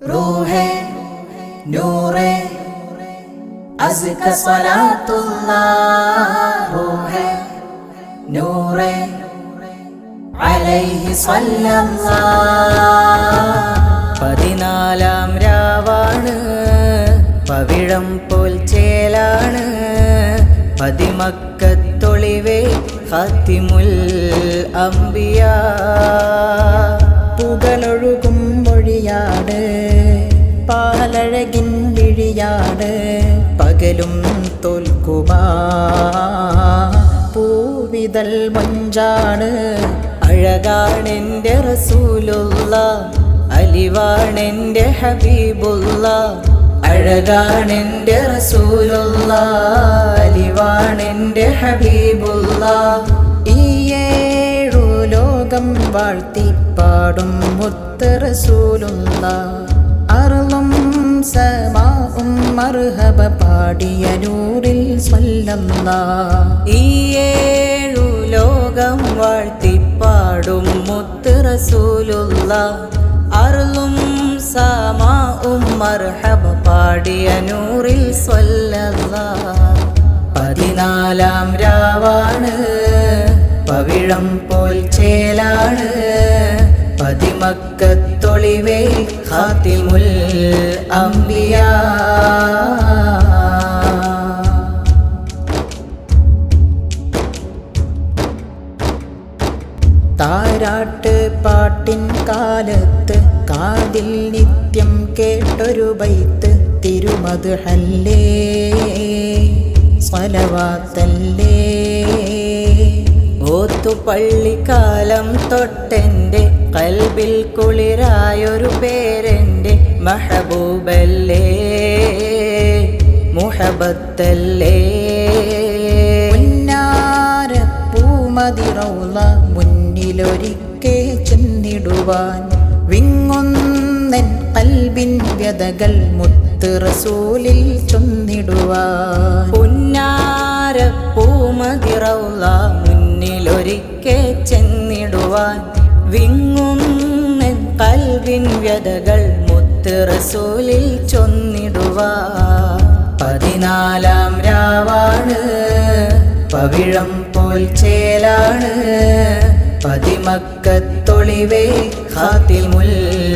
روحي نوري أزكى صلاة الله روحي نوري عليه صلى الله പതിനാലാം രാവാണ് പവിഴം പോൽ ചേലാണ് പതിമക്കത്തൊളിവേ ഹത്തിമുൽ അമ്പിയ പുകളൊഴുകും തോൽക്കുമാ പൂവിതൽ മഞ്ചാണ്. അഴകാണെന്റെ റസൂലുള്ള. അലിവാണെന്റെ ഹബീബുള്ള. അഴകാണെന്റെ റസൂലുള്ള. അലിവാണെന്റെ ഹബീബുള്ള. ഈ ഏഴു ലോകം വാഴ്ത്തിപ്പാടും മുത്തറസൂലുള്ള അറുളും സമാവും മർഹബ പാടിയ നൂറിൽ സ്വല്ലല്ല ഈ ഏഴു ലോകം വാഴ്ത്തിപ്പാടും മുത്ത് റസൂലുള്ള. അറുളും സമാവും മർഹബ പാടിയ നൂറിൽ സ്വല്ലല്ല പതിനാലാം രാവാണ് പവിഴം പോൽ ചേലാണ്. പതിമക്കത്തൊളിവേ ഹാത്തിമുൽ അമ്പിയ താരാട്ട് പാട്ടിൻ കാലത്ത് കാതിൽ നിത്യം കേട്ടൊരു ബൈത്ത് തിരുമത് ഹല്ലേ. സ്വലവാത്തല്ലേ. ഓത്തുപള്ളിക്കാലം തൊട്ടെന്റെ കൽബിൽ കുളിരായൊരു പേരെന്റെ മഹബൂബല്ലേ മുഹബത്തല്ലേ. മുന്നാരപ്പൂമതിറൗള മുന്നിലൊരിക്കെ ചെന്നിടുവാൻ വിങ്ങുന്നൻ കൽബിൻ വ്യതകൾ മുത്ത് ചൊന്നിടുവാൻ. പുന്നാര പൂമതിറൗല മുന്നിലൊരിക്കെ ചെന്നിടുവാൻ വിങ്ങുന്ന കൽവിൻ വ്യതകൾ മുത്തുറസൂലിൽ ചൊന്നിടുവ. പതിനാലാം രാവാണ് പവിഴം പോൽ ചേലാണ്. പതിമക്കത്തൊളിവേ ഖാത്തിൽ അമ്പിയ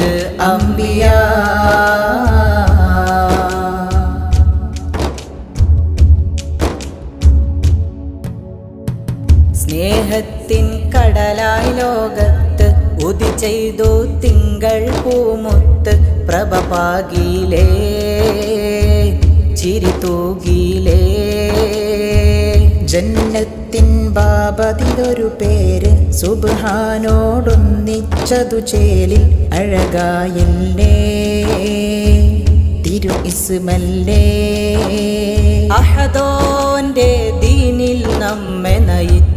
സ്നേഹത്തിൻ കടലായി ലോകത്ത് ഉതി ചെയ്തു തിങ്കൾ പൂമുത്ത് പ്രഭ പാകിലേ ചിരി തൂകിലേ. ജന്നത്തിൻ ബാബതിലൊരു പേര് സുബാനോടൊന്നിച്ചതു ചേലിൽ അഴകായല്ലേ. തിരു ഇസ്മല്ലേ. അഹദോന്റെ ദീനിൽ നമ്മെ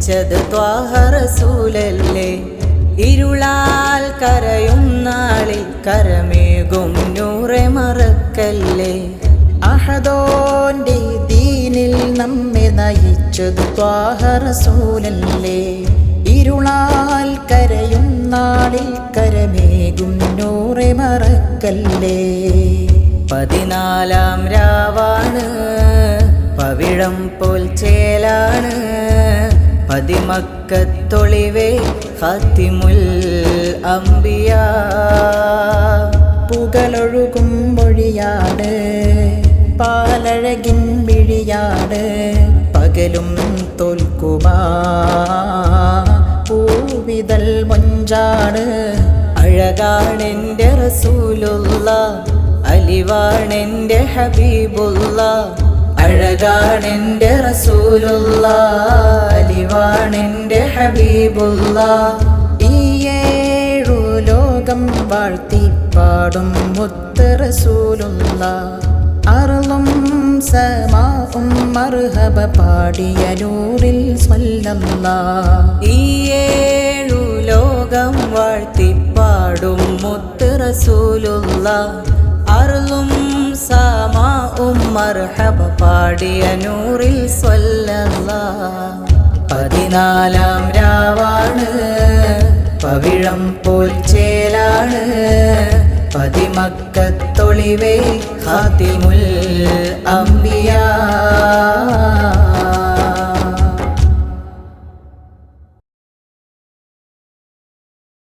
നയിച്ചത് ത്വാഹറസൂലല്ലേ? ഇരുളാൽ കരയും നാളിൽ കരമേകും നൂറെ മറക്കല്ലേ? അഹദോന്റെ ദീനിൽ നമ്മെ നയിച്ചത് ത്വാഹറസൂലല്ലേ? ഇരുളാൽ കരയും നാളിൽ കരമേകും നൂറെ മറക്കല്ലേ? പതിനാലാം രാവാണ് പവിഴം പോൽ ചേലാണ്. പതിമക്കത്തൊളിവേ ഹത്തിമുൽ അമ്പിയ പുകളൊഴുകും മൊഴിയാട് പാലഴകിൻ വിഴിയാട് പകലും തോൽക്കുമാ. പൂവിതൽ മൊഞ്ചാട് അഴകാണെന്റെ റസൂലുള്ള അലിവാണെന്റെ ഹബീബുള്ള. അഴകാണെന്റെ റസൂലുള്ള അലിവാണെന്റെ ഹബീബുള്ള ഈ ഏഴു ലോകം വാഴ്ത്തിപ്പാടും മുത്ത് റസൂലുള്ള അറുളും സമാവും മർഹബ പാടിയ നൂറിൽ സ്വല്ലല്ല ഈ ഏഴു ലോകം വാഴ്ത്തിപ്പാടും മുത്ത് റസൂലുള്ള അറുളും മർഹബ പാടിയ നൂറിൽ സ്വല്ലല്ല. പതിനാലാം രാവാണ് പവിഴം പോൽ ചേലാണ് പതിമക്കത്തൊളിവേ ഹാതിമുൽ അംബിയാ.